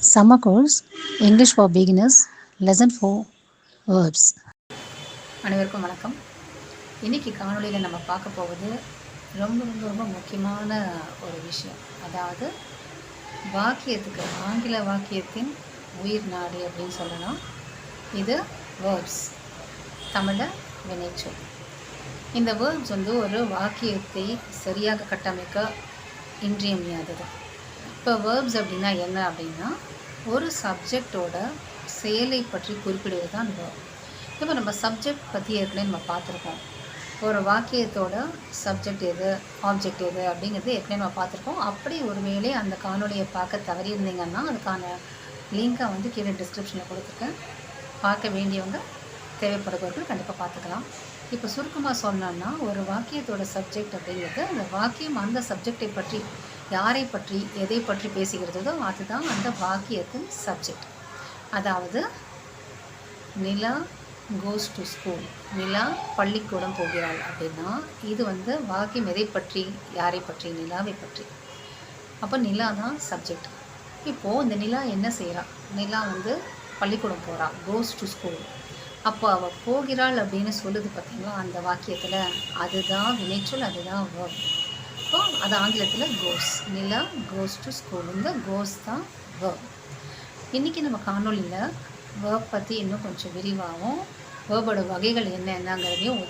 Summer course English for beginners lesson 4 verbs. அனைவருக்கும் வணக்கம். இன்னைக்கு காணொளியில் நம்ம பார்க்க போவது ரொம்ப ரொம்ப ரொம்ப முக்கியமான ஒரு விஷயம். அதாவது வாக்கியத்துக்கு ஆங்கில வாக்கியத்தின் உயிர் நாடி அப்படின்னு சொல்லலாம். இது வேர்ப்ஸ் தமிழில் வினைச்சொல். இந்த வேர்ப்ஸ் வந்து ஒரு வாக்கியத்தை சரியாக கட்டமைக்க இன்றியமையாதது. இப்போ வேர்ப்ஸ் அப்படின்னா என்ன அப்படின்னா ஒரு சப்ஜெக்டோட செயலை பற்றி குறிப்பிடுவது தான் வேர்ப் இப்போ நம்ம சப்ஜெக்ட் பற்றி ஏற்கனவே நம்ம பார்த்துருக்கோம். ஒரு வாக்கியத்தோட சப்ஜெக்ட் எது ஆப்ஜெக்ட் எது அப்படிங்கிறது ஏற்கனவே நம்ம பார்த்துருக்கோம். அப்படி ஒருவேளை அந்த காணொலியை பார்க்க தவறியிருந்தீங்கன்னா அதுக்கான லிங்கை வந்து கீழே டிஸ்கிரிப்ஷனில் கொடுத்துருக்கேன். பார்க்க வேண்டியவங்க தேவைப்படுபவர்கள் கண்டிப்பாக பார்த்துக்கலாம். இப்போ சுருக்கமாக சொன்னோன்னா ஒரு வாக்கியத்தோட சப்ஜெக்ட் அப்படிங்கிறது அந்த வாக்கியம் அந்த சப்ஜெக்டை பற்றி யாரை பற்றி எதை பற்றி பேசுகிறதோ அதுதான் அந்த வாக்கியத்தின் சப்ஜெக்ட் அதாவது நிலா கோஸ் டு ஸ்கூல் நிலா பள்ளிக்கூடம் போகிறாள் அப்படின்னா இது வந்து வாக்கியம் எதை பற்றி யாரை பற்றி நிலாவை பற்றி. அப்போ நிலா தான் சப்ஜெக்ட் இப்போது இந்த நிலா என்ன செய்கிறா நிலா வந்து பள்ளிக்கூடம் போகிறா கோஸ் டு ஸ்கூல் அப்போ அவள் போகிறாள் அப்படின்னு சொல்லுது பார்த்தீங்களா அந்த வாக்கியத்தில். அதுதான் வினைச்சொல் அதுதான் வேர்ட் இப்போ அது ஆங்கிலத்தில் கோஸ் நிலா கோஸ் டு ஸ்கூல் இந்த கோஸ் தான் வேர்க் இன்றைக்கி நம்ம காணொலியில் வேர்ப் பற்றி இன்னும் கொஞ்சம் விரிவாகவும் வேர்போட வகைகள் என்ன என்னங்கிறதையும்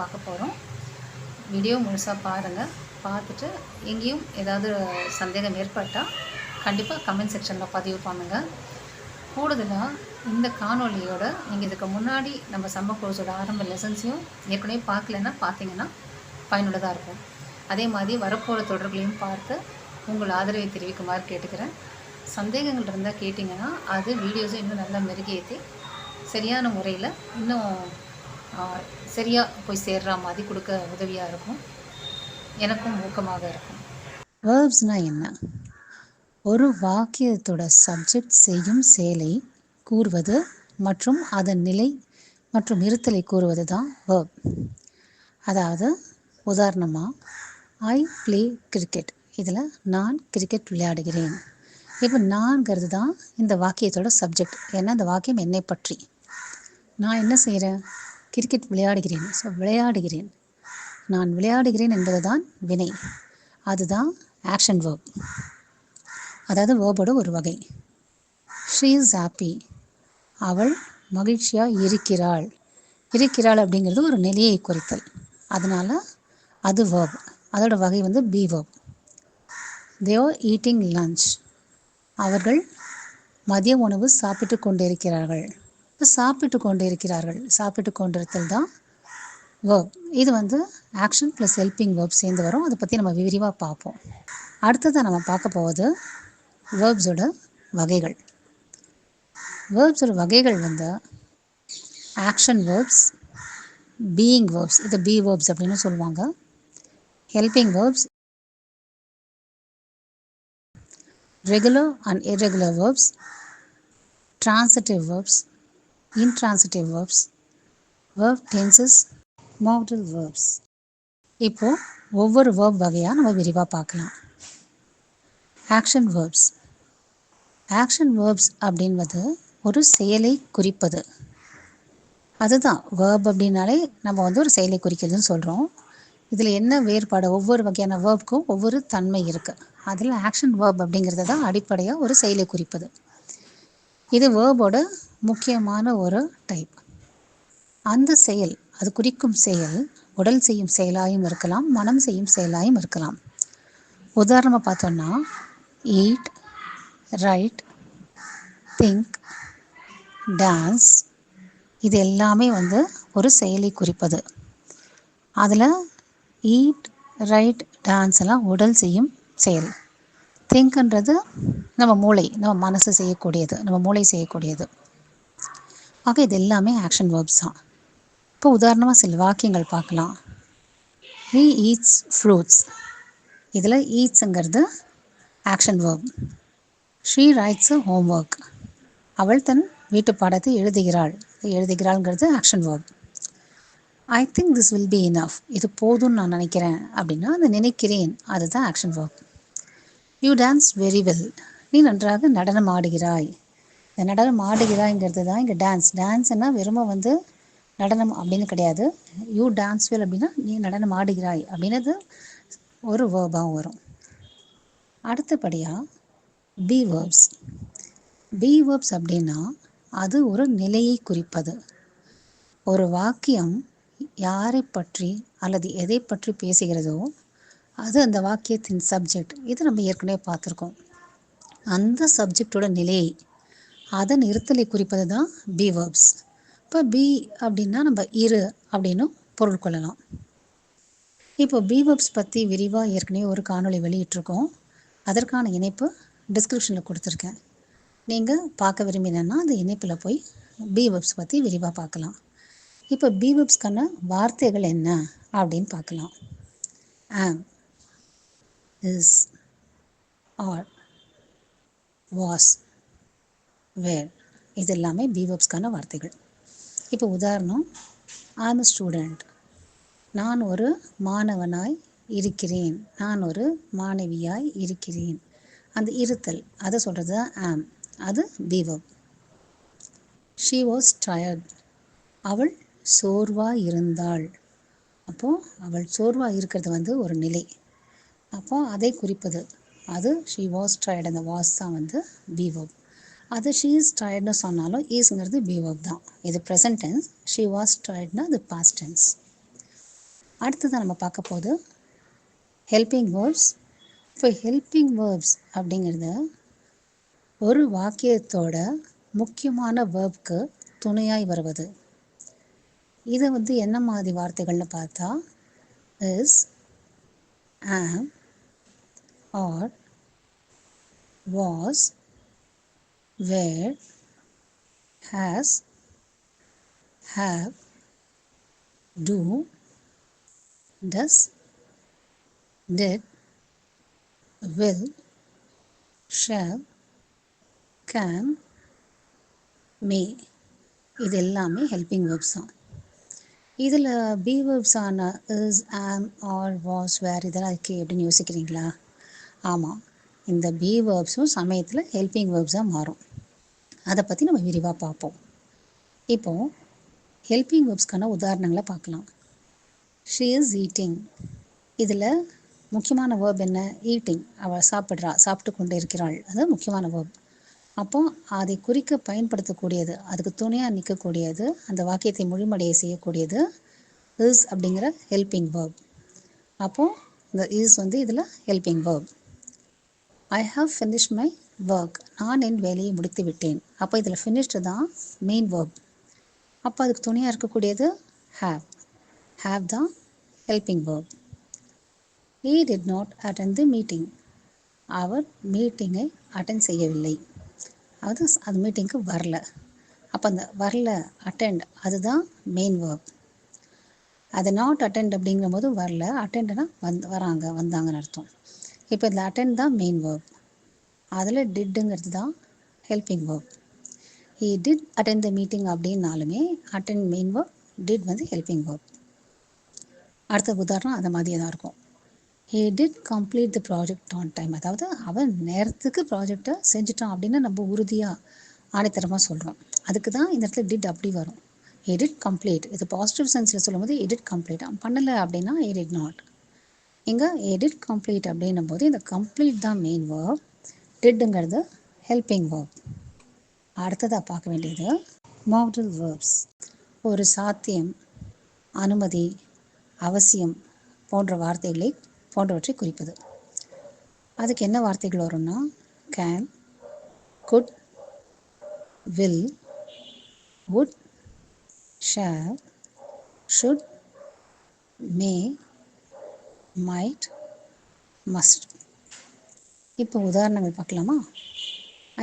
பார்க்க போகிறோம் வீடியோ முழுசாக பாருங்கள் பார்த்துட்டு எங்கேயும் ஏதாவது சந்தேகம் ஏற்பட்டால் கண்டிப்பாக கமெண்ட் செக்ஷனில் பதிவு பண்ணுங்கள் கூடுதலாக இந்த காணொலியோட நீங்கள் இதுக்கு முன்னாடி நம்ம சம்ம கோர்ஸோட ஆரம்ப லெசன்ஸையும் ஏற்கனவே பார்க்கலன்னா பார்த்தீங்கன்னா பயனுள்ளதாக இருக்கும். அதே மாதிரி வரப்போகிற தொடர்களையும் பார்த்து உங்கள் ஆதரவை தெரிவிக்குமாறு கேட்டுக்கிறேன். சந்தேகங்கள் இருந்தால் கேட்டிங்கன்னா அது வீடியோஸும் இன்னும் நல்லா மெருகேற்றி சரியான முறையில் இன்னும் சரியாக போய் சேர்ற மாதிரி கொடுக்க உதவியாக இருக்கும். எனக்கும் ஊக்கமாக இருக்கும். வேர்ப்ஸ்னால் என்ன? ஒரு வாக்கியத்தோட சப்ஜெக்ட் செய்யும் செயலை கூறுவது மற்றும் அதன் நிலை மற்றும் இருத்தலை கூறுவது தான் வேர்ப் அதாவது உதாரணமாக ஐ ப்ளே கிரிக்கெட் இதில் நான் கிரிக்கெட் விளையாடுகிறேன். இப்போ நான்கிறது தான் இந்த வாக்கியத்தோட சப்ஜெக்ட் ஏன்னா இந்த வாக்கியம் என்னை பற்றி. நான் என்ன செய்கிறேன் கிரிக்கெட் விளையாடுகிறேன். ஸோ விளையாடுகிறேன். நான் விளையாடுகிறேன் என்பது தான் வினை. அதுதான் ஆக்ஷன் வேர்ப் அதாவது வேர்போட ஒரு வகை. ஷீ இஸ் ஹாப்பி அவள் மகிழ்ச்சியாக இருக்கிறாள். இருக்கிறாள் அப்படிங்கிறது ஒரு நிலையை குறித்தல். அதனால் அது வேர்ப் அதோட வகை வந்து பி தேவ் தே ஈட்டிங் லஞ்ச் அவர்கள் மதிய உணவு சாப்பிட்டு கொண்டிருக்கிறார்கள். இப்போ சாப்பிட்டு கொண்டிருக்கிறார்கள். சாப்பிட்டு கொண்டிருத்தல் தான் வேர்ப் இது வந்து ஆக்ஷன் ப்ளஸ் ஹெல்பிங் வேர்ப் சேர்ந்து வரும். அதை பற்றி நம்ம விரிவாக பார்ப்போம். அடுத்ததாக நம்ம பார்க்க போவது வேர்ப்ஸோட வகைகள். வேர்ப்ஸோட வகைகள் வந்து ஆக்ஷன் வேர்ப்ஸ் பீயிங் வேர்ப்ஸ் இது பி வேர்ப்ஸ் அப்படின்னு சொல்லுவாங்க. Helping verbs regular and irregular verbs transitive verbs intransitive verbs verb tenses. Modal verbs இப்போ ஒவ்வொரு வேர்ப் வகையாக நம்ம விரிவாக பார்க்கலாம். ஆக்ஷன் வேர்ப்ஸ் ஆக்ஷன் வேர்ப்ஸ் அப்படின்றது ஒரு செயலை குறிப்பது. அதுதான் வேர்ப் அப்படின்னாலே நம்ம வந்து ஒரு செயலை குறிக்கிறதுன்னு சொல்கிறோம் இதில் என்ன வேறுபாடு? ஒவ்வொரு வகையான வேர்ப்க்கும் ஒவ்வொரு தன்மை இருக்குது அதில் ஆக்ஷன் வேர்ப் அப்படிங்கிறது தான் அடிப்படையாக ஒரு செயலை குறிப்பது. இது வேர்போட முக்கியமான ஒரு டைப் அந்த செயல் அது குறிக்கும் செயல் உடல் செய்யும் செயலாயும் இருக்கலாம் மனம் செய்யும் செயலாயும் இருக்கலாம். உதாரணமாக பார்த்தோன்னா ஈட் ரைட் திங்க் டான்ஸ் இது எல்லாமே வந்து ஒரு செயலை குறிப்பது. அதில் ஈட் ரைட் டான்ஸ் எல்லாம் உடல் செய்யும் செயல். திங்க்ன்றது நம்ம மூளை நம்ம மனசு செய்யக்கூடியது நம்ம மூளை செய்யக்கூடியது. ஆக இது எல்லாமே ஆக்ஷன் வேர்ப்ஸ் தான். இப்போ உதாரணமாக சில வாக்கியங்கள் பார்க்கலாம். ஹீ ஈட்ஸ் ஃப்ரூட்ஸ் இதில் ஈட்ஸுங்கிறது action verb she writes homework அவள் தன் வீட்டு பாடத்தை எழுதுகிறாள். எழுதுகிறாள்ங்கிறது action verb I think this will be enough இது போதும்னு நான் நினைக்கிறேன் அப்படின்னா அதை நினைக்கிறேன். அதுதான் action work you dance very well நீ நன்றாக நடனம் ஆடுகிறாய். இந்த நடனம் ஆடுகிறாய்ங்கிறது தான் இங்கே டான்ஸ் டான்ஸ்னால் வெறும வந்து நடனம் அப்படின்னு கிடையாது. யூ டான்ஸ் வெல் அப்படின்னா நீ நடனம் ஆடுகிறாய். அப்படின்னது ஒரு வேர்பாக வரும். அடுத்தபடியாக பி வேர்ப்ஸ் பி வேர்ப்ஸ் அப்படின்னா அது ஒரு நிலையை குறிப்பது. ஒரு வாக்கியம் யாரை பற்றி அல்லது எதை பற்றி பேசுகிறதோ அது அந்த வாக்கியத்தின் சப்ஜெக்ட் இது நம்ம ஏற்கனவே பார்த்துருக்கோம். அந்த சப்ஜெக்டோட நிலையை அதன் இருத்தலை குறிப்பது தான் பி வேர்ப்ஸ் இப்போ பி அப்படின்னா நம்ம இரு அப்படின்னு பொருள் கொள்ளலாம். இப்போ பி வேர்ப்ஸ் பற்றி விரிவாக ஏற்கனவே ஒரு காணொளி வெளியிட்டிருக்கோம். அதற்கான இணைப்பு டிஸ்கிரிப்ஷனில் கொடுத்துருக்கேன். நீங்கள் பார்க்க விரும்பினேன்னா அந்த இணைப்பில் போய் பி வேர்ப்ஸ் பற்றி விரிவாக பார்க்கலாம். இப்போ பீபப்ஸ்க்கான வார்த்தைகள் என்ன அப்படின்னு பார்க்கலாம். Am is are was were இது எல்லாமே பீபப்ஸ்க்கான வார்த்தைகள். இப்போ உதாரணம் ஆம் ஸ்டூடெண்ட் நான் ஒரு மாணவனாய் இருக்கிறேன். நான் ஒரு மாணவியாய் இருக்கிறேன். அந்த இருத்தல் அதை சொல்கிறது தான் ஆம் அது பீவப் ஷீ வாஸ் டயர்ட் அவள் சோர்வாக இருந்தாள். அப்போது அவள் சோர்வாக இருக்கிறது வந்து ஒரு நிலை. அப்போ அதை குறிப்பது. அது ஷீ வாஸ் டயர்ட் அந்த வாஸ் தான் வந்து பீவப் அது ஷீ இஸ் டயர்ட்னு சொன்னாலும் ஈஸுங்கிறது பீவப் தான். இது ப்ரெசன்ட் டென்ஸ் ஷீ வாஸ் டயர்ட்னா அது பாஸ்ட் டென்ஸ் அடுத்ததான் நம்ம பார்க்க போது ஹெல்பிங் வேர்ப்ஸ் இப்போ ஹெல்பிங் வேர்ப்ஸ் அப்படிங்கிறது ஒரு வாக்கியத்தோட முக்கியமான வேர்ப்க்கு துணையாய் வருவது. இதை வந்து என்ன மாதிரி வார்த்தைகள்னு பார்த்தா is am are was were has have do does did will, shall, can, may இது எல்லாமே ஹெல்பிங் வேர்ப்ஸ் தான். இதில் பீவர்ப்ஸ் ஆன இஸ் ஆம் ஆர் வாஸ் வேர் இதெல்லாம் இருக்கே. அப்படின்னு யோசிக்கிறீங்களா? ஆமாம் இந்த பி வேர்ப்ஸும் சமயத்தில் ஹெல்பிங் வேர்ப்ஸாக மாறும். அதை பற்றி நம்ம விரிவாக பார்ப்போம். இப்போது ஹெல்பிங் வேர்ப்ஸ்க்கான உதாரணங்களை பார்க்கலாம். ஷீ இஸ் ஈட்டிங் இதில் முக்கியமான வேர்ப் என்ன? ஈட்டிங் அவள் சாப்பிட்றா சாப்பிட்டு கொண்டு இருக்கிறாள் அது முக்கியமான வேர்ப் அப்போ அதை குறிக்க பயன்படுத்தக்கூடியது அதுக்கு துணையாக நிற்கக்கூடியது அந்த வாக்கியத்தை முழுமடைய செய்யக்கூடியது இஸ் அப்படிங்கிற ஹெல்பிங் வேர்ப் அப்போது இந்த இஸ் வந்து இதில் helping verb I have finish my work நான் என் வேலையை முடித்து விட்டேன். அப்போ இதில் ஃபினிஷ்டு தான் மெயின் வேர்ப் அப்போ அதுக்கு துணையாக இருக்கக்கூடியது ஹாவ் ஹாவ் தான் helping verb he did not attend the meeting அவர் மீட்டிங்கை அட்டன் செய்யவில்லை. அது அது மீட்டிங்க்கு வரல. அப்போ அந்த வரல அட்டெண்ட் அதுதான் மெயின் வேர்ப் அது நாட் அட்டெண்ட் அப்படிங்கும்போது வரல அட்டெண்ட்னா வந்து வராங்க வந்தாங்கன்னு அர்த்தம். இப்போ இதில் அட்டெண்ட் தான் மெயின் வேர்ப் அதில் டிட்டுங்கிறது தான் helping verb he did attend the meeting அப்படின்னாலுமே அட்டெண்ட் மெயின் வேர்ப் டிட் வந்து ஹெல்பிங் வேர்ப் அடுத்த உதாரணம் அதை மாதிரியே தான் இருக்கும். He did complete the project on time அதாவது அவன் நேரத்துக்கு ப்ராஜெக்டை செஞ்சுட்டான் அப்படின்னு நம்ம உறுதியாக ஆணைத்தரமாக சொல்கிறோம் அதுக்கு தான் இந்த இடத்துல டிட் அப்படி வரும். எடிட் கம்ப்ளீட் இது பாசிட்டிவ் சென்ஸில் சொல்லும்போது எடிட் கம்ப்ளீட் பண்ணலை அப்படின்னா எடிட் நாட் இங்கே எடிட் கம்ப்ளீட் அப்படின்னும் போது இந்த கம்ப்ளீட் தான் மெயின் வேர்ப் டிட்டுங்கிறது ஹெல்பிங் வேர்ப் அடுத்ததாக பார்க்க வேண்டியது மாடல் வேர்ப்ஸ் ஒரு சாத்தியம் அனுமதி அவசியம் போன்ற வார்த்தைகளை போன்றவற்றை குறிப்பது. அதுக்கு என்ன வார்த்தைகள் வரும்னா can could will would shall should may might must. இப்போ உதாரணங்கள் பார்க்கலாமா?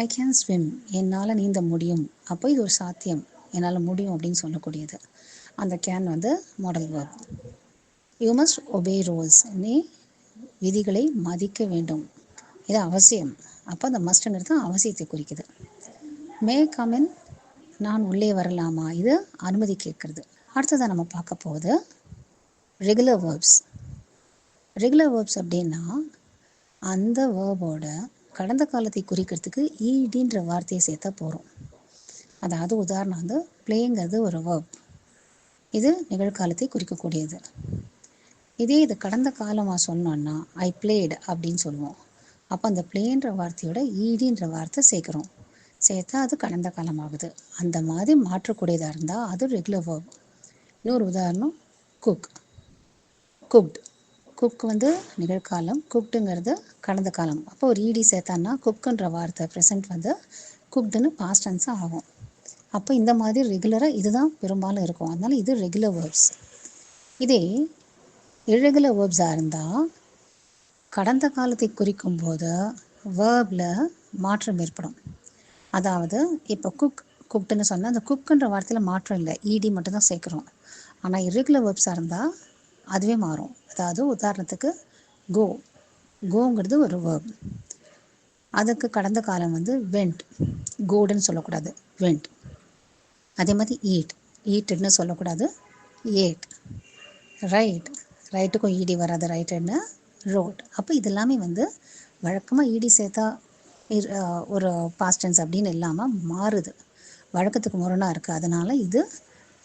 ஐ கேன் ஸ்விம் என்னால் நீந்த முடியும். அப்போ இது ஒரு சாத்தியம். என்னால் முடியும் அப்படின்னு சொல்லக்கூடியது. அந்த கேன் வந்து modal verb you must obey rules நீ விதிகளை மதிக்க வேண்டும். இது அவசியம். அப்போ அந்த மஸ்ட்ங்கிறது அவசியத்தை குறிக்குது. மே கமின் நான் உள்ளே வரலாமா? இது அனுமதி கேட்குறது. அடுத்ததாக நம்ம பார்க்க போகுது ரெகுலர் வேர்ப்ஸ் ரெகுலர் வேர்ப்ஸ் அப்படின்னா அந்த வேர்போட கடந்த காலத்தை குறிக்கிறதுக்கு ஈடின்ற வார்த்தையை சேர்த்தா போகிறோம் அதாவது உதாரணம் வந்து பிளேங்கிறது ஒரு வேர்ப் இது நிகழ்காலத்தை குறிக்கக்கூடியது. இதே இது கடந்த காலமாக சொன்னோன்னா ஐ பிளேடு அப்படின்னு சொல்லுவோம். அப்போ அந்த பிளேன்ற வார்த்தையோட ஈடின்ற வார்த்தை சேர்க்குறோம். சேர்த்தா அது கடந்த காலம் ஆகுது அந்த மாதிரி மாற்றக்கூடியதாக இருந்தால் அது ரெகுலர் வேர்ப் இன்னொரு உதாரணம் குக் குக்டு குக் வந்து நிகழ்காலம் குக்டுங்கிறது கடந்த காலம். அப்போ ஒரு ஈடி சேர்த்தான்னா குக்குன்ற வார்த்தை ப்ரெசன்ட் வந்து குக்டுன்னு பாஸ்ட் ஆகும். அப்போ இந்த மாதிரி ரெகுலராக இதுதான் பெரும்பாலும் இருக்கும். அதனால் இது ரெகுலர் வேர்ப்ஸ் இதே இரெகுலர் வேர்ப்ஸாக இருந்தால் கடந்த காலத்தை குறிக்கும் போது வேர்பில் மாற்றம் ஏற்படும். அதாவது இப்போ குக் குக்டுன்னு சொன்னால் அந்த குக்குன்ற வார்த்தையில் மாற்றம் இல்லை. ஈடி மட்டும்தான் சேர்க்குறோம். ஆனால் இரெகுலர் வேர்ப்ஸாக இருந்தால் அதுவே மாறும். அதாவது உதாரணத்துக்கு கோ கோங்கிறது ஒரு வேர்ப் அதுக்கு கடந்த காலம் வந்து வெண்ட் கோடுன்னு சொல்லக்கூடாது. வெண்ட் அதே மாதிரி ஈட் ஈட்டுன்னு சொல்லக்கூடாது. ஏட் ரைட் ரைட்டுக்கும் இடி வராது ரைட்டுன்னு ரோட் அப்போ இது எல்லாமே வந்து வழக்கமாக ஈடி சேர்த்தா ஒரு பாஸ்டன்ஸ் அப்படின்னு இல்லாமல் மாறுது. வழக்கத்துக்கு முரணாக இருக்குது அதனால் இது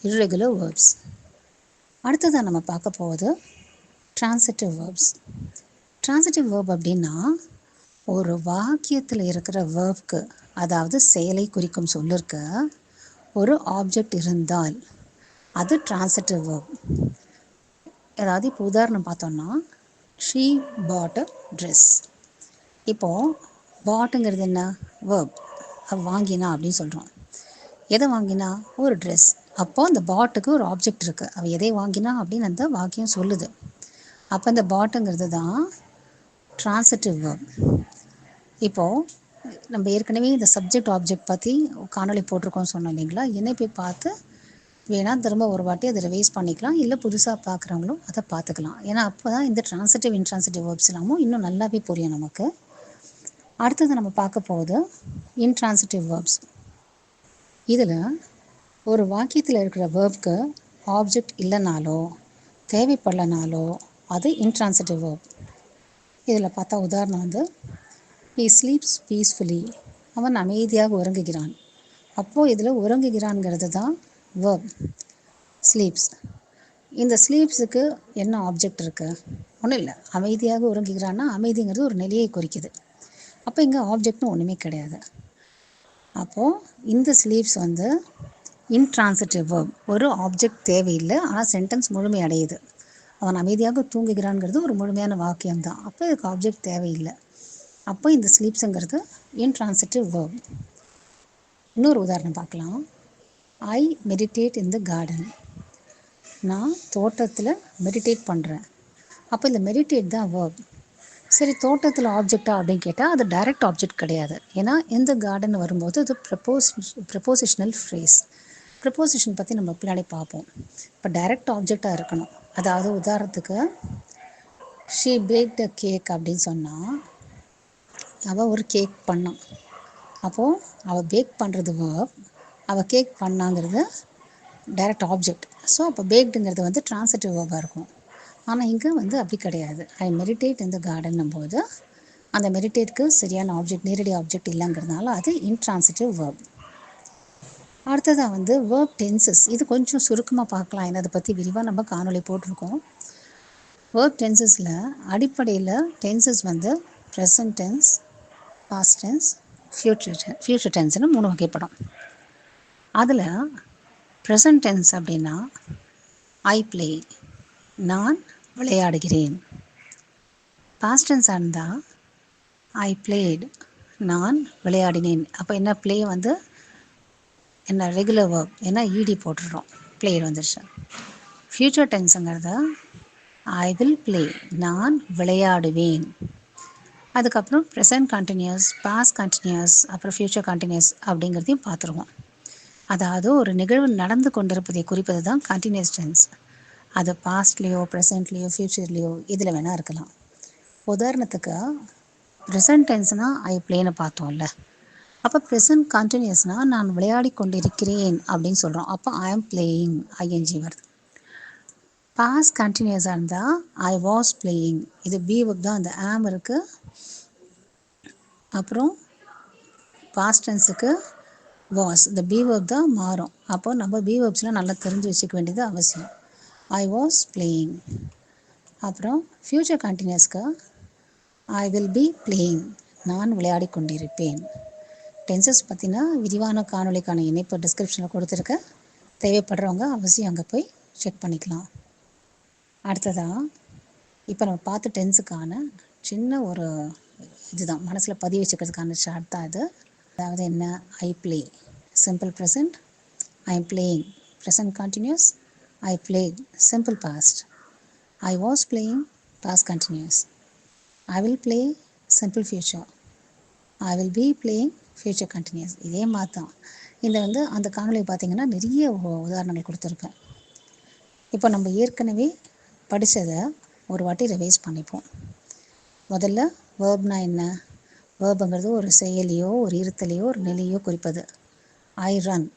இர்ரெகுலர் வேர்ப்ஸ் அடுத்ததாக நம்ம பார்க்க போவது ட்ரான்சிட்டிவ் வேர்ப்ஸ் ட்ரான்சிட்டிவ் வேர்ப் அப்படின்னா ஒரு வாக்கியத்தில் இருக்கிற வேர்ப்க்கு அதாவது செயலை குறிக்கும் சொல்லிருக்கு ஒரு ஆப்ஜெக்ட் இருந்தால் அது ட்ரான்சிட்டிவ் வேர்ப் அதாவது இப்போ உதாரணம் பார்த்தோன்னா ஷீ பாட் அ ட்ரெஸ் இப்போது பாட்டுங்கிறது என்ன? வேர்ப் வாங்கினா அப்படின்னு சொல்கிறோம் எதை வாங்கினா? ஒரு ட்ரெஸ் அப்போ அந்த பாட்டுக்கு ஒரு ஆப்ஜெக்ட் இருக்குது அவள் எதை வாங்கினா அப்படின்னு அந்த வாக்கியம் சொல்லுது. அப்போ அந்த பாட்டுங்கிறது தான் ட்ரான்சிட்டிவ் வேர்ப் இப்போது நம்ம ஏற்கனவே இந்த சப்ஜெக்ட் ஆப்ஜெக்ட் பற்றி காணொலி போட்டிருக்கோம்னு சொன்னோம் இல்லைங்களா? என்னை போய் பார்த்து வேணால் திரும்ப ஒரு வாட்டி அதை ரிவைஸ் பண்ணிக்கலாம். இல்லை புதுசாக பார்க்குறவங்களும் அதை பார்த்துக்கலாம். ஏன்னா அப்போ தான் இந்த ட்ரான்சிட்டிவ் இன்ட்ரான்சிட்டிவ் வேர்ப்ஸ் எல்லாமும் இன்னும் நல்லாவே புரியும் நமக்கு. அடுத்தது நம்ம பார்க்க போகுது இன்ட்ரான்சிட்டிவ் வேர்ப்ஸ் இதில் ஒரு வாக்கியத்தில் இருக்கிற வேர்ப்க்கு ஆப்ஜெக்ட் இல்லைனாலோ தேவைப்படலனாலோ அது இன்ட்ரான்சிட்டிவ் வேர்ப் இதில் பார்த்தா உதாரணம் வந்து ஹீ ஸ்லீப்ஸ் பீஸ்ஃபுல்லி அவன் அமைதியாக உறங்குகிறான். அப்போது இதில் உறங்குகிறான்ங்கிறது தான் வேர்ப் ஸ்லீப்ஸ் இந்த ஸ்லீப்ஸுக்கு என்ன ஆப்ஜெக்ட் இருக்குது ஒன்றும் இல்லை. அமைதியாக உறங்குகிறான்னா அமைதிங்கிறது ஒரு நிலையை குறிக்குது. அப்போ இங்கே ஆப்ஜெக்ட்னு ஒன்றுமே கிடையாது. அப்போது இந்த ஸ்லீப்ஸ் வந்து இன்ட்ரான்சிட்டிவ் வேர்ப் ஒரு ஆப்ஜெக்ட் தேவையில்லை ஆனால் சென்டென்ஸ் முழுமை அடையுது. அவன் அமைதியாக தூங்குகிறான்ங்கிறது ஒரு முழுமையான வாக்கியம் தான். அப்போ இதுக்கு ஆப்ஜெக்ட் தேவையில்லை. அப்போ இந்த ஸ்லீப்ஸுங்கிறது இன்ட்ரான்சிட்டிவ் வேர்ப் இன்னொரு உதாரணம் பார்க்கலாம். ஐ மெடிடேட் இன் த கார்டன் நான் தோட்டத்தில் மெடிடேட் பண்ணுறேன் அப்போ இந்த மெடிடேட் தான் வேர்ப் சரி தோட்டத்தில் ஆப்ஜெக்டா அப்படின்னு கேட்டால் அது டைரக்ட் ஆப்ஜெக்ட் கிடையாது. ஏன்னா இந்த கார்டன் வரும்போது அது ப்ரப்போஸ் ப்ரப்போசிஷனல் ஃப்ரேஸ் ப்ரப்போசிஷன் பற்றி நம்ம பின்னாடி பார்ப்போம். இப்போ டைரக்ட் ஆப்ஜெக்டாக இருக்கணும். அதாவது உதாரணத்துக்கு ஷீ பேக் த கேக் அப்படின்னு சொன்னால் அவள் ஒரு கேக் பண்ணான் அப்போது அவள் பேக் பண்ணுறது வேர்ப் அவள் கேக் பண்ணாங்கிறது டைரக்ட் ஆப்ஜெக்ட் ஸோ அப்போ பேக்டுங்கிறது வந்து ட்ரான்சிட்டிவ் வேர்பாக இருக்கும். ஆனால் இங்கே வந்து அப்படி கிடையாது. ஐ மெடிடேட் இந்த கார்டன் போது அந்த மெடிடேட்க்கு சரியான ஆப்ஜெக்ட் நேரடி ஆப்ஜெக்ட் இல்லைங்கிறதுனால அது இன்ட்ரான்சிட்டிவ் வேர்ப் அடுத்ததாக வந்து வேர்ப் டென்சஸ் இது கொஞ்சம் சுருக்கமாக பார்க்கலாம். ஏன்னா அதை பற்றி விரிவாக நம்ம காணொலி போட்டிருக்கோம். வேர்ப் டென்சஸில் அடிப்படையில் டென்சஸ் வந்து present tense past tense future future டென்ஸ்னு மூணு வகைப்படும். அதில் ப்ரெசன்ட் டென்ஸ் அப்படின்னா ஐ ப்ளே நான் விளையாடுகிறேன். பாஸ்ட் டென்ஸாக இருந்தால் ஐ பிளேட் நான் விளையாடினேன். அப்போ என்ன ப்ளே வந்து என்ன ரெகுலர் ஒர்க் ஏன்னா இடி போட்டுடுறோம். பிளேட் வந்துருச்சு. ஃப்யூச்சர் டென்ஸுங்கிறத ஐ வில் ப்ளே நான் விளையாடுவேன். அதுக்கப்புறம் ப்ரெசன்ட் கண்டினியூஸ் பாஸ்ட் கண்டினியூஸ் அப்புறம் ஃப்யூச்சர் கண்டினியூஸ் அப்படிங்கிறதையும் பார்த்துருவோம். அதாவது ஒரு நிகழ்வு நடந்து கொண்டிருப்பதை குறிப்பது தான் கண்டினியூஸ் டென்ஸ் அது பாஸ்ட்லேயோ ப்ரெசண்ட்லேயோ ஃப்யூச்சர்லேயோ இதில் வேணால் இருக்கலாம். உதாரணத்துக்கு ப்ரெசன்ட் டென்ஸ்னால் ஐ பிளேன்னு பார்த்தோம்ல. அப்போ ப்ரெசன்ட் கண்டினியூஸ்னால் நான் விளையாடி கொண்டிருக்கிறேன் அப்படின்னு சொல்கிறோம் அப்போ ஐ ஆம் பிளேயிங் ஐஎன்ஜி வருது. பாஸ் கண்டினியூஸாக இருந்தால் ஐ வாஸ் பிளேயிங் இது பி தான் அந்த ஆம் இருக்குது அப்புறம் பாஸ்ட் டென்ஸுக்கு வாஸ் இந்த பி தான் மாறும். அப்போ நம்ம பிவர்ப்ஸ்லாம் நல்லா தெரிஞ்சு வச்சுக்க வேண்டியது அவசியம். ஐ வாஸ் பிளேயிங் அப்புறம் ஃப்யூச்சர் கண்டினியூஸ்க்கு ஐ வில் பி பிளேயிங் நான் விளையாடி கொண்டிருப்பேன். டென்சஸ் பற்றினா விரிவான காணொளிக்கான இணைப்பு டிஸ்கிரிப்ஷனில் கொடுத்துருக்க. தேவைப்படுறவங்க அவசியம் அங்கே போய் செக் பண்ணிக்கலாம். அடுத்ததாக இப்போ நம்ம பார்த்து டென்ஸுக்கான சின்ன ஒரு இதுதான். மனசில் பதிவு வச்சுக்கிறதுக்கான ஷார்ட் தான் இது. அதாவது என்ன? I play simple present I am playing present continuous I played simple past I was playing past continuous I will play simple future I will be playing future continuous இதே மாதிரி தான் இந்த வந்து அந்த காணொலி பார்த்தீங்கன்னா நிறைய உதாரணங்கள் கொடுத்துருக்கேன் இப்போ நம்ம ஏற்கனவே படித்ததை ஒரு வாட்டி ரிவைஸ் பண்ணிப்போம். முதல்ல வேர்ப்னா என்ன? வேர்புங்கிறது ஒரு செயலியோ ஒரு இருத்தலையோ ஒரு நிலையோ குறிப்பது. ஐ ரன்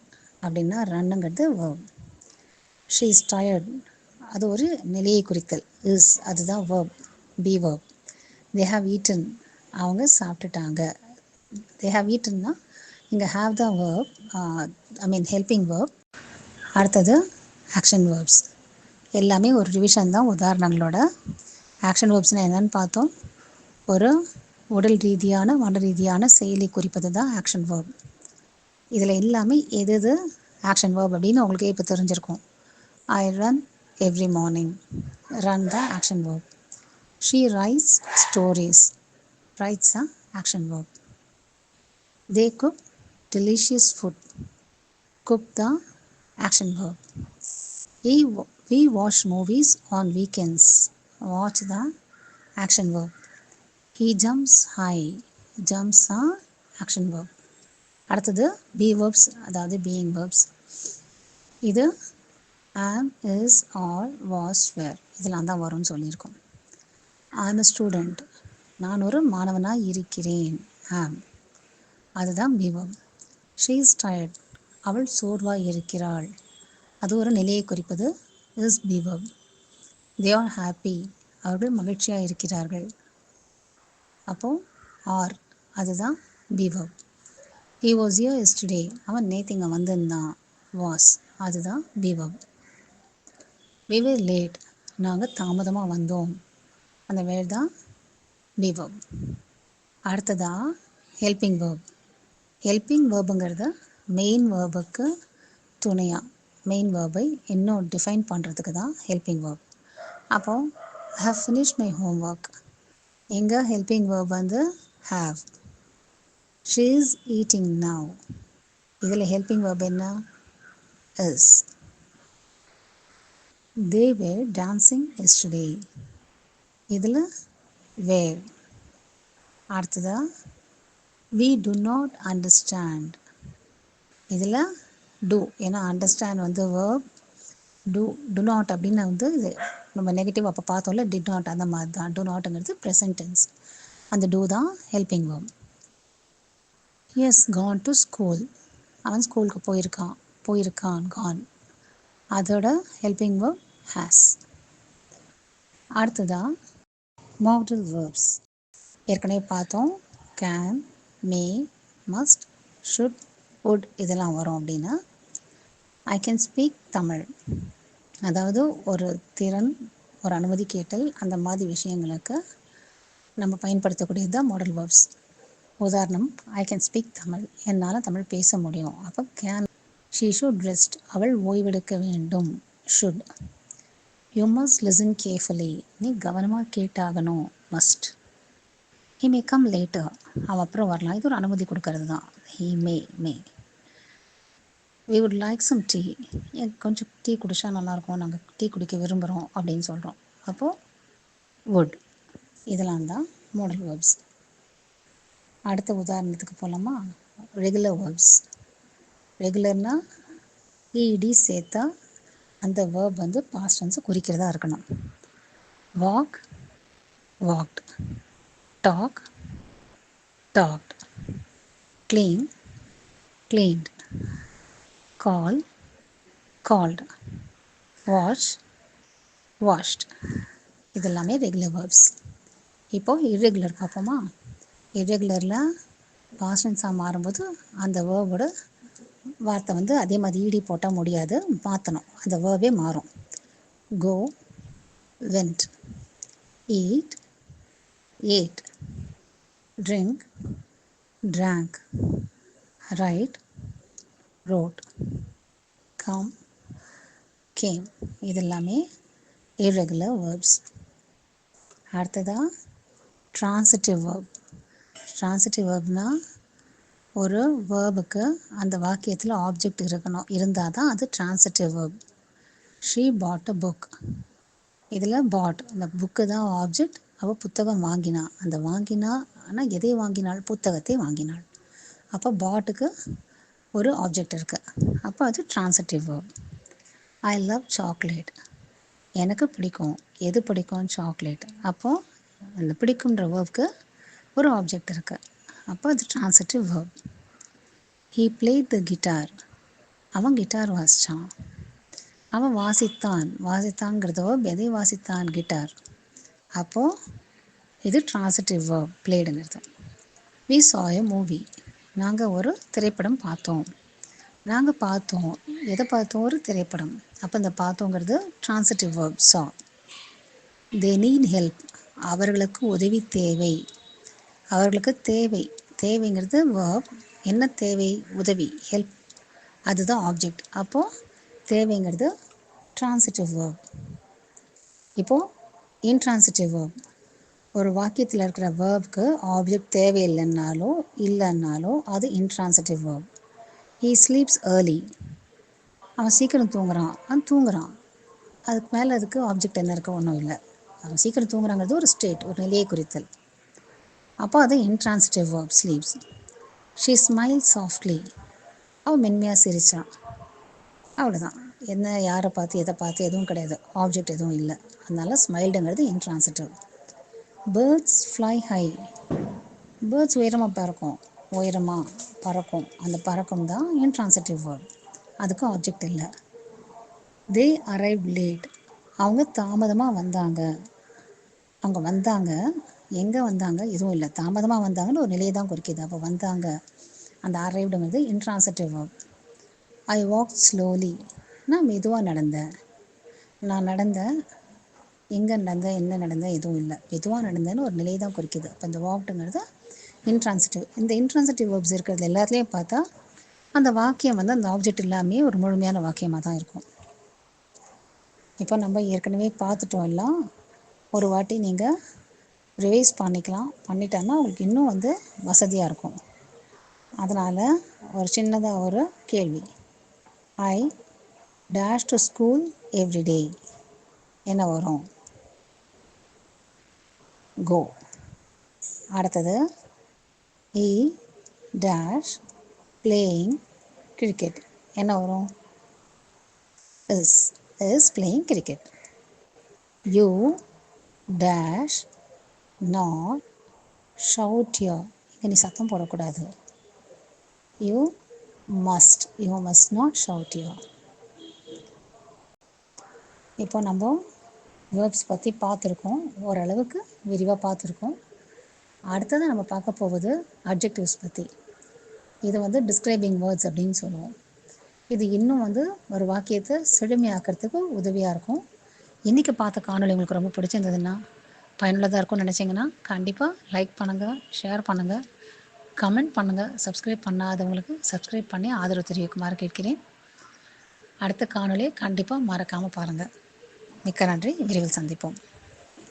அப்படின்னா ரன்னுங்கிறது வேர்ப் ஷீ இஸ் டயர்ட் அது ஒரு நிலையை குறித்தல். இஸ் அதுதான் verb be verb they have eaten அவங்க சாப்பிட்டுட்டாங்க. தே ஹாவ் ஈட்டன்னா இங்கே have the verb I mean helping verb அடுத்தது ஆக்ஷன் வேர்ப்ஸ் எல்லாமே ஒரு ரிவிஷன் தான் உதாரணங்களோட. ஆக்ஷன் வேர்ப்ஸ்னால் என்னென்னு பார்த்தோம். ஒரு உடல் ரீதியான மன ரீதியான செயலை குறிப்பது தான் ஆக்ஷன் வேர்ப் இதில் எல்லாமே எது எது ஆக்ஷன் வேர்ப் அப்படின்னு உங்களுக்கே இப்போ தெரிஞ்சிருக்கும். I run every morning run the action verb she writes stories writes a action verb they cook delicious food cook the action verb we watch movies on weekends watch the action verb he jumps high jumps a action are அடுத்தது be verbs அதாவது being verbs இது am is all was வேர் இதெல்லாம் தான் வரும்னு சொல்லியிருக்கோம். I'm a student நான் ஒரு மாணவனாக இருக்கிறேன். ஆம் அதுதான் பி ஷீ இஸ் டயர்ட் அவள் சோர்வாக இருக்கிறாள். அது ஒரு நிலையை குறிப்பது is be they are happy அவர்கள் மகிழ்ச்சியாக இருக்கிறார்கள். அப்போ ஆர் அதுதான் be he was here yesterday. அவன் நேற்று இங்கே வந்திருந்தான் வாஸ் அதுதான் பி verb லேட் நாங்கள் தாமதமாக வந்தோம். அந்த வேர் தான் பி அடுத்ததா ஹெல்பிங் வேர்ப் ஹெல்பிங் வேர்புங்கிறது மெயின் வேர்புக்கு துணையாக மெயின் வேர்பை இன்னும் டிஃபைன் பண்ணுறதுக்கு தான் ஹெல்பிங் வேர்ப் அப்போது have finish my homework எங்கே ஹெல்பிங் வேர்ப் வந்து have she is eating now இதில் ஹெல்பிங் வேர்ப் என்ன? Is they were dancing yesterday இதில் வேர் அடுத்ததா வி டு நாட் அண்டர்ஸ்டாண்ட் இதில் டூ ஏன்னா அண்டர்ஸ்டாண்ட் வந்து வேர்ப் டூ டு நாட் அப்படின்னு வந்து இது நம்ம நெகட்டிவ் அப்போ பார்த்தோம்ல டிட் நாட் அந்த மாதிரி தான் டூ நாட்டுங்கிறது ப்ரெசன்டென்ஸ் அந்த டூ தான் helping verb he's gone to school அவன் ஸ்கூலுக்கு போயிருக்கான் போயிருக்கான் கான் அதோட ஹெல்பிங் வேர்ப் ஹேஸ் அடுத்ததா மாடல் வேர்ப்ஸ் ஏற்கனவே பார்த்தோம் can may must should would இதெல்லாம் வரும் அப்படின்னா ஐ கேன் ஸ்பீக் தமிழ் அதாவது ஒரு திறன் ஒரு அனுமதி கேட்டல் அந்த மாதிரி விஷயங்களுக்கு நம்ம பயன்படுத்தக்கூடியது தான் மாடல் வேர்ப்ஸ் உதாரணம் ஐ கேன் ஸ்பீக் தமிழ் என்னால் தமிழ் பேச முடியும். அப்போ கேன் ஷீ ஷுட் ரெஸ்ட் அவள் ஓய்வெடுக்க வேண்டும். Should you must listen carefully நீ கவனமாக கேட்டாகணும். Must he may come later அவன் அப்புறம் வரலாம். இது ஒரு அனுமதி கொடுக்கறது தான். He may may we would like some tea கொஞ்சம் டீ குடிச்சா நல்லாயிருக்கும். நாங்கள் டீ குடிக்க விரும்புகிறோம் அப்படின்னு சொல்கிறோம் அப்போது வுட் இதெல்லாம் தான் மாடல் வேர்ப்ஸ் அடுத்த உதாரணத்துக்கு போகலாமா ரெகுலர் வேர்ப்ஸ் ரெகுலர்னா இடி சேர்த்தா அந்த வேர்ப் வந்து பாஸ்ட் டென்ஸை குறிக்கிறதா இருக்கணும். Walk walked talk talked clean cleaned call called wash washed. இது எல்லாமே ரெகுலர் வேர்ப்ஸ் இப்போது இர்ரெகுலர் பார்ப்போமா இர்ரெகுலரில் பாஸ்டன்ஸாக மாறும்போது அந்த வேர்போட வார்த்தை வந்து அதே மாதிரி ஈடி போட்டால் முடியாது. மாற்றணும் அந்த வேர்வே மாறும். Go went eat ate drink drank write wrote come came இது எல்லாமே irregular அடுத்ததாக ட்ரான்சிட்டிவ் வேர்ப் ட்ரான்சிட்டிவ் verbனா ஒரு வேர்புக்கு அந்த வாக்கியத்தில் ஆப்ஜெக்ட் இருக்கணும். இருந்தால் தான் அது transitive verb she bought a book இதில் பாட் இந்த புக்கு தான் ஆப்ஜெக்ட் அவள் புத்தகம் வாங்கினா. அந்த வாங்கினா ஆனால் எதை வாங்கினாள்? புத்தகத்தை வாங்கினாள். அப்போ பாட்டுக்கு ஒரு ஆப்ஜெக்ட் இருக்குது அப்போ அது transitive verb I love chocolate எனக்கு பிடிக்கும். எது பிடிக்கும்? சாக்லேட் அப்போது அந்த பிடிக்குன்ற வேர்ப்க்கு ஒரு ஆப்ஜெக்ட் இருக்குது அப்போ அது transitive verb he play the guitar அவன் கிட்டார் வாசித்தான் அவன் வாசித்தான். வாசித்தான்ங்கிறது verb எதை வாசித்தான்? கிட்டார் அப்போது இது transitive verb பிளேடுங்கிறது we saw a movie நாங்கள் ஒரு திரைப்படம் பார்த்தோம். நாங்கள் பார்த்தோம். எதை பார்த்தோம்? ஒரு திரைப்படம். அப்போ இந்த பார்த்தோங்கிறது டிரான்சிட்டிவ் வேர்ப்ஸா தே நீட் ஹெல்ப் அவர்களுக்கு உதவி தேவை. அவர்களுக்கு தேவை. தேவைங்கிறது வேர்ப் என்ன தேவை? உதவி. ஹெல்ப் அதுதான் ஆப்ஜெக்ட் அப்போது தேவைங்கிறது டிரான்சிட்டிவ் வேர்ப் இப்போது இன்ட்ரான்சிட்டிவ் வேர்ப் ஒரு வாக்கியத்தில் இருக்கிற வேர்ப்க்கு ஆப்ஜெக்ட் தேவையில்லைன்னாலோ இல்லைன்னாலோ அது intransitive verb he sleeps early அவன் சீக்கிரம் தூங்குறான். அவன் தூங்குறான். அதுக்கு மேலே அதுக்கு ஆப்ஜெக்ட் என்ன இருக்க? ஒன்றும் இல்லை. அவன் சீக்கிரம் தூங்குறாங்கிறது ஒரு ஸ்டேட் ஒரு நிலையை குறித்தல். அப்போ அது intransitive verb sleeps she smile softly அவன் மென்மையாக சிரிச்சான். அவ்வளோதான் என்ன யாரை பார்த்து எதை பார்த்து எதுவும் கிடையாது. ஆப்ஜெக்ட் எதுவும் இல்லை. அதனால ஸ்மைல்டுங்கிறது intransitive birds fly high birds உயரமாக பறக்கும். உயரமாக பறக்கும். அந்த பறக்கும் தான் intransitive வேர்ட் அதுக்கு ஆப்ஜெக்ட் இல்லை. தே அரைவ் லேட் அவங்க தாமதமாக வந்தாங்க. அவங்க வந்தாங்க. எங்கே வந்தாங்க? எதுவும் இல்லை. தாமதமாக வந்தாங்கன்னு ஒரு நிலையை தான் குறிக்கிது. அப்போ வந்தாங்க. அந்த அரைவ்டுங்கிறது intransitive word I walk slowly நான் மெதுவாக நடந்தேன். நான் நடந்தேன். எங்கே நடந்த என்ன நடந்த எதுவும் இல்லை. எதுவாக நடந்தேன்னு ஒரு நிலையை தான் குறிக்குது. அப்போ இந்த வாக்டுங்கிறது இன்ட்ரான்சிட்டிவ் இந்த இன்ட்ரான்சிட்டிவ் வேர்ப்ஸ் இருக்கிறது எல்லாத்துலேயும் பார்த்தா அந்த வாக்கியம் வந்து அந்த ஆப்ஜெக்ட் இல்லாமே ஒரு முழுமையான வாக்கியமாக தான் இருக்கும். இப்போ நம்ம ஏற்கனவே பார்த்துட்டோம் எல்லாம் ஒரு வாட்டி நீங்கள் ரிவைஸ் பண்ணிக்கலாம். பண்ணிட்டோன்னா உங்களுக்கு இன்னும் வந்து வசதியாக இருக்கும். அதனால் ஒரு சின்னதாக ஒரு கேள்வி. I dash to school every day என்ன வரும்? கோ அடுத்தது இ டேஷ் பிளேயிங் கிரிக்கெட் என்ன வரும்? Is is playing cricket you dash not shout யோ இங்கே நீ சத்தம் போடக்கூடாது. You must you must not shout யோ இப்போ நம்ம வேர்ப்ஸ் பற்றி பார்த்துருக்கோம். ஓரளவுக்கு விரிவாக பார்த்துருக்கோம். அடுத்தது நம்ம பார்க்க போவது அட்ஜெக்டிவ்ஸ் பற்றி இது வந்து டிஸ்கிரைபிங் வேர்ட்ஸ் அப்படின்னு சொல்லுவோம். இது இன்னும் வந்து ஒரு வாக்கியத்தை செழுமையாக்கிறதுக்கு உதவியாக இருக்கும். இன்றைக்கி பார்த்த காணொளி உங்களுக்கு ரொம்ப பிடிச்சிருந்ததுன்னா பயனுள்ளதாக இருக்கும்னு நினச்சிங்கன்னா கண்டிப்பாக லைக் பண்ணுங்கள் ஷேர் பண்ணுங்கள் கமெண்ட் பண்ணுங்கள் சப்ஸ்கிரைப் பண்ணாதவங்களுக்கு சப்ஸ்கிரைப் பண்ணி ஆதரவு தெரிவிக்குமாறு கேட்கிறேன். அடுத்த காணொலியை கண்டிப்பாக மறக்காமல் பாருங்கள் மிக்க நன்றி. விரைவில் சந்திப்போம்.